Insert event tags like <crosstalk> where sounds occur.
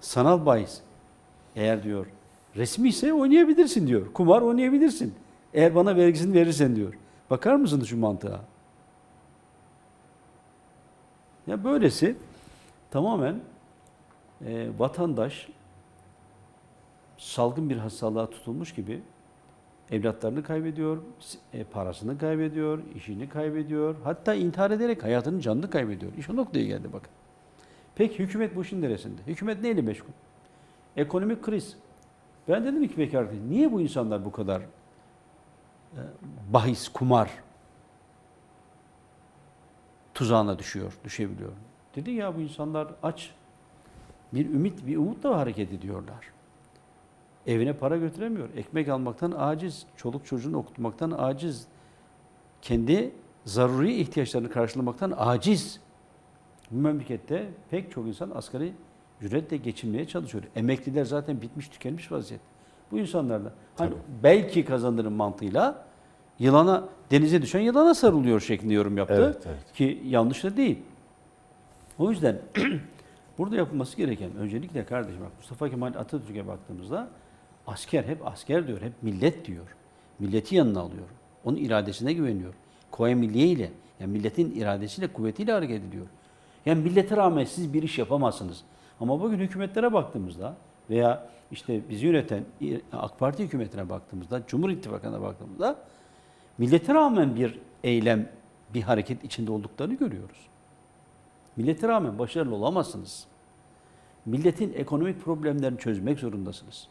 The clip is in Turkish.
Sanal bahis. Eğer diyor resmi ise oynayabilirsin diyor. Kumar oynayabilirsin. Eğer bana vergisini verirsen diyor. Bakar mısınız şu mantığa? Ya böylesi tamamen e, vatandaş salgın bir hastalığa tutulmuş gibi evlatlarını kaybediyor, e, parasını kaybediyor, işini kaybediyor. Hatta intihar ederek hayatının canını kaybediyor. İş o noktaya geldi bakın. Peki hükümet bu işin neresinde? Hükümet neyle meşgul? Ekonomik kriz. Ben dedim ki artık niye bu insanlar bu kadar e, bahis, kumar tuzağına düşüyor, düşebiliyor? Dedi ya bu insanlar aç. Bir ümit, bir umutla hareket ediyorlar. Evine para götüremiyor. Ekmek almaktan aciz. Çoluk çocuğunu okutmaktan aciz. Kendi zaruri ihtiyaçlarını karşılamaktan aciz. Bu memlekette pek çok insan asgari ücretle geçinmeye çalışıyor. Emekliler zaten bitmiş tükenmiş vaziyette. Bu insanlarla hani belki kazanırım mantığıyla yılana denize düşen yılana sarılıyor şeklinde yorum yaptı. Evet, evet. Ki yanlış da değil. O yüzden <clears throat> burada yapılması gereken öncelikle kardeşim bak Mustafa Kemal Atatürk'e baktığımızda asker hep asker diyor, hep millet diyor. Milleti yanına alıyor. Onun iradesine güveniyor. Koya milliye ile, yani milletin iradesiyle, kuvvetiyle hareket ediyor. Yani millete rağmen siz bir iş yapamazsınız. Ama bugün hükümetlere baktığımızda veya işte bizi yöneten AK Parti hükümetine baktığımızda, Cumhur İttifakı'na baktığımızda millete rağmen bir eylem, bir hareket içinde olduklarını görüyoruz. Millete rağmen başarılı olamazsınız. Milletin ekonomik problemlerini çözmek zorundasınız.